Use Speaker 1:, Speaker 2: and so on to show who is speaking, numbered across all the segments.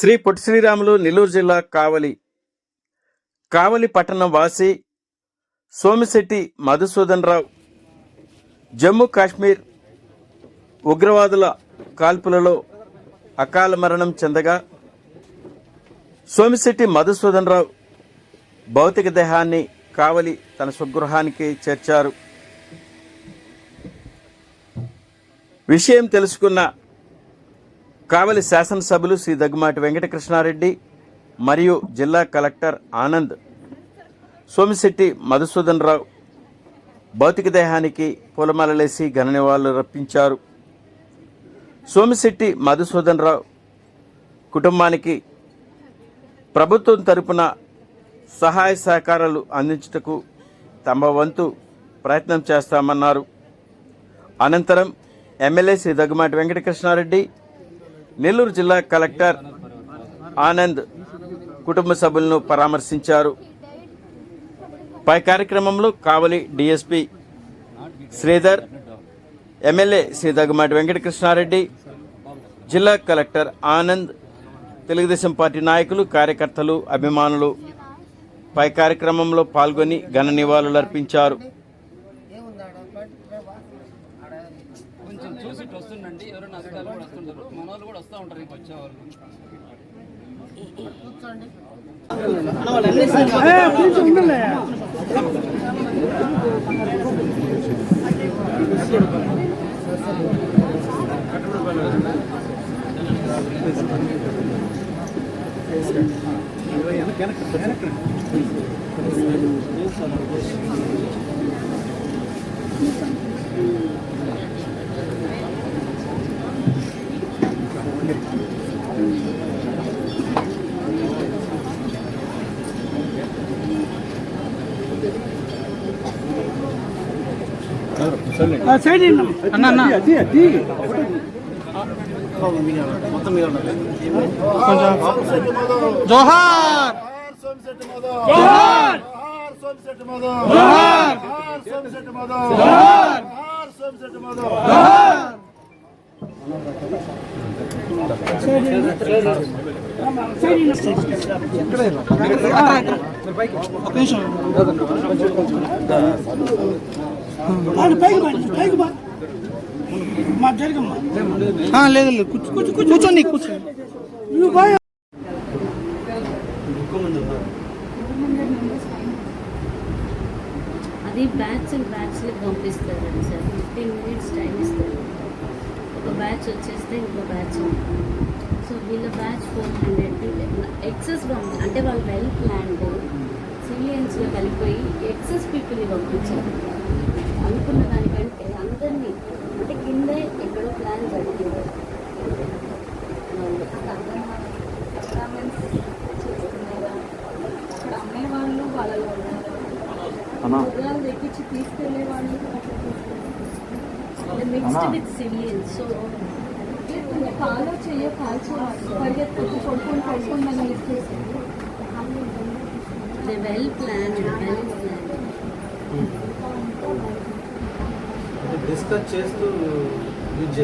Speaker 1: శ్రీ పొట్టి శ్రీరాములు నెల్లూరు జిల్లా కావలి కావలి పట్టణం వాసి సోమిశెట్టి మధుసూదన్ రావు. జమ్మూ కాశ్మీర్ ఉగ్రవాదుల కాల్పులలో అకాల మరణం చెందగా సోమిశెట్టి మధుసూదన్ రావు భౌతిక దేహాన్ని కావలి తన స్వగృహానికి చేర్చారు. విషయం తెలుసుకున్న కావలి శాసనసభ్యులు శ్రీ దగ్గుమాటి వెంకటకృష్ణారెడ్డి మరియు జిల్లా కలెక్టర్ ఆనంద్ సోమిశెట్టి మధుసూదన్ రావు భౌతిక దేహానికి పూలమాలలేసి ఘన నివాళులు రప్పించారు సోమిశెట్టి మధుసూదన్ రావు కుటుంబానికి ప్రభుత్వం తరపున సహాయ సహకారాలు అందించుటకు తమ వంతు ప్రయత్నం చేస్తామన్నారు. అనంతరం ఎమ్మెల్యే శ్రీ దగ్గుమాటి వెంకటకృష్ణారెడ్డి నెల్లూరు జిల్లా కలెక్టర్ ఆనంద్ కుటుంబ సభ్యులను పరామర్శించారు. పై కార్యక్రమంలో కావలి డిఎస్పి శ్రీధర్ ఎమ్మెల్యే శ్రీ దగ్గుమాటి వెంకటకృష్ణారెడ్డి జిల్లా కలెక్టర్ ఆనంద్ తెలుగుదేశం పార్టీ నాయకులు కార్యకర్తలు అభిమానులు పై కార్యక్రమంలో పాల్గొని ఘన నివాళులు
Speaker 2: వస్తూ ఉంటారు ఇంక వచ్చేవాళ్ళు
Speaker 3: అన్న అన్న జోహార్
Speaker 4: జోహార్ సోమశెట్టి మధు జోహార్ సోమశెట్టి మధు జోహార్ సోమశెట్టి మధు
Speaker 3: ఒక నిమిషం ఆ, లేదు లేదు కూర్చో కూర్చో కూర్చోండి కూర్చోండి
Speaker 5: అది బ్యాచ్ బ్యాచ్లు పంపిస్తారండి సార్. ఫిఫ్టీన్ మినిట్స్ టైం ఇస్తారు. బ్యాచ్ వచ్చేస్తే ఇంకో బ్యాచ్ సో వీళ్ళ బ్యాచ్ ఫోర్ హండ్రెడ్ ఎక్సెస్ పంపి అంటే వాళ్ళు వెల్ ప్లాన్డ్ సివిలియన్స్లో కలిపోయి ఎక్సెస్ పీపుల్ని పంపించారు. అనుకున్న దానికంటే అందరినీ అంటే కింద ఎక్కడో ప్లాన్ జరిగింది వాళ్ళు చేస్తున్నారా అక్కడ అమ్మే వాళ్ళు వాళ్ళలో ఉన్నారు ఉద్యోగాలు తెప్పించి తీసుకెళ్ళే వాళ్ళు మిక్స్డ్ విత్ సో కాలో చెయ్య కాల్చేవాళ్ళు పరిగెత్తి కొడుకొని పడుకొని మనం well plan well plan
Speaker 6: discuss చేస్తూ యూజ్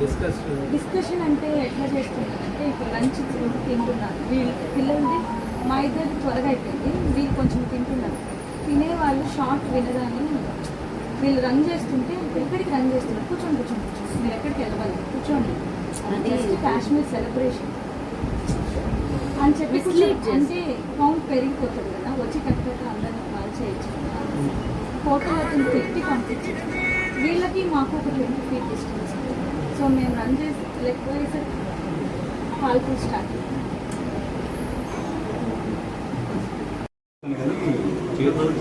Speaker 6: డిస్కస్
Speaker 7: డిస్కషన్ అంటే ఎట్లా చేస్తున్నారు? అంటే ఇప్పుడు లంచ్ తింటున్నారు. వీళ్ళు పిల్లలది మా ఇద్దరు త్వరగా అయిపోయింది. వీళ్ళు కొంచెం తింటున్నారు. తినే వాళ్ళు షార్ట్ వినదని వీళ్ళు రన్ చేస్తుంటే ఎక్కడికి రన్ చేస్తున్నారు? కూర్చోండి కూర్చోండి కూర్చోండి. మీరు ఎక్కడికి వెళ్ళవాలి? కూర్చోండి.
Speaker 5: అది
Speaker 7: జస్ట్ కాశ్మీర్ సెలబ్రేషన్ అని చెప్పి అంటే కౌంట్ పెరిగిపోతుంది కదా వచ్చి కట్టుకుంటే అందరిని కాల్ చేయొచ్చు. ఫోటో అతను పెట్టి పంపించారు వీళ్ళకి మాకు ఒక ట్వంటీ ఫీట్ డిస్టెన్స్ సో మేము రన్ చేసి లేకపోతే కాల్పులు స్టార్ట్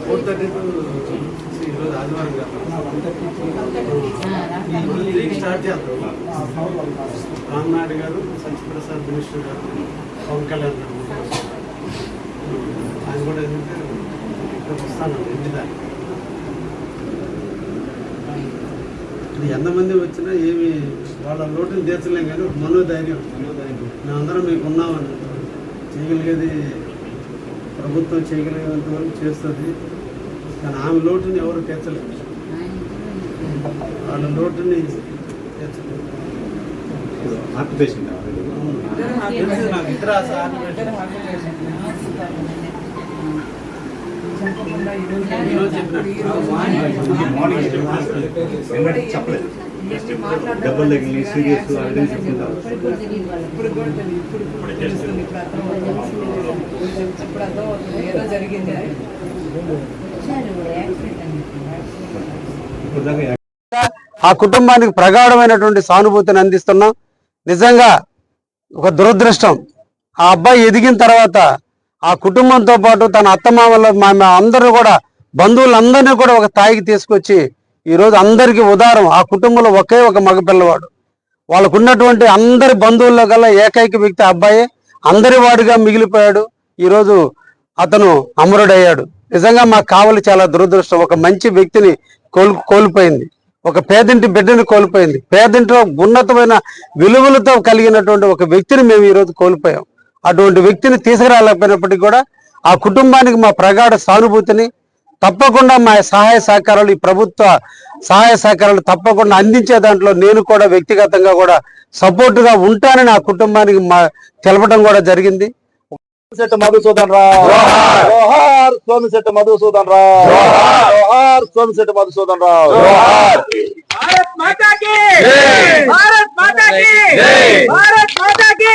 Speaker 6: ఫోర్ థర్టీ రామ్నాయుడు గారు సత్యప్రసాద్ మినిస్టర్ గారు పవన్ కళ్యాణ్ గారు ఆయన కూడా ఏంటంటే ఇక్కడ వస్తాను ఇంటి ఇది ఎంతమంది వచ్చినా ఏమి వాళ్ళ లోటుని తీర్చలేం కానీ ఒక మనోధైర్యం. మేమందరం మీకు ఉన్నామని. చేయగలిగేది ప్రభుత్వం చేయగలిగేంత వరకు చేస్తుంది. కానీ ఆమె లోటుని ఎవరు తీర్చలేరు వాళ్ళ లోటుని
Speaker 3: సార్
Speaker 8: చెప్పలేదు తగిలి సీరియస్ అదే చెప్తుంటారు
Speaker 9: ఇప్పుడు జరిగింది
Speaker 6: ఆ కుటుంబానికి ప్రగాఢమైనటువంటి సానుభూతిని అందిస్తున్నాం. నిజంగా ఒక దురదృష్టం. ఆ అబ్బాయి ఎదిగిన తర్వాత ఆ కుటుంబంతో పాటు తన అత్తమామల మా అందరూ కూడా బంధువులందరినీ కూడా ఒక తాయికి తీసుకొచ్చి ఈరోజు అందరికీ ఉదారం. ఆ కుటుంబంలో ఒకే ఒక మగపిల్లవాడు. వాళ్ళకు ఉన్నటువంటి అందరి బంధువుల్లో గల ఏకైక వ్యక్తి ఆ అబ్బాయి. అందరి వాడిగా మిగిలిపోయాడు. ఈరోజు అతను అమరుడయ్యాడు. నిజంగా మా కావలి చాలా దురదృష్టం. ఒక మంచి వ్యక్తిని కోల్ కోల్పోయింది. ఒక పేదింటి బిడ్డని కోల్పోయింది. పేదింటిలో ఉన్నతమైన విలువలతో కలిగినటువంటి ఒక వ్యక్తిని మేము ఈరోజు కోల్పోయాం. అటువంటి వ్యక్తిని తీసుకురాలేకపోయినప్పటికీ కూడా ఆ కుటుంబానికి మా ప్రగాఢ సానుభూతిని తప్పకుండా మా సహాయ సహకారాలు ఈ ప్రభుత్వ సహాయ సహకారాలు తప్పకుండా అందించే దాంట్లో నేను కూడా వ్యక్తిగతంగా కూడా సపోర్టుగా ఉంటానని ఆ కుటుంబానికి మా తెలపడం కూడా జరిగింది.
Speaker 10: సోమిశెట్టి మధుసూదన్ రావు జోహార్. సోమిశెట్టి మధుసూదన్ రావు జోహార్. సోమిశెట్టి మధుసూదన్ రావు
Speaker 3: భారత్ మాతా కి భారత్ మాతా కి భారత్ మాతా కి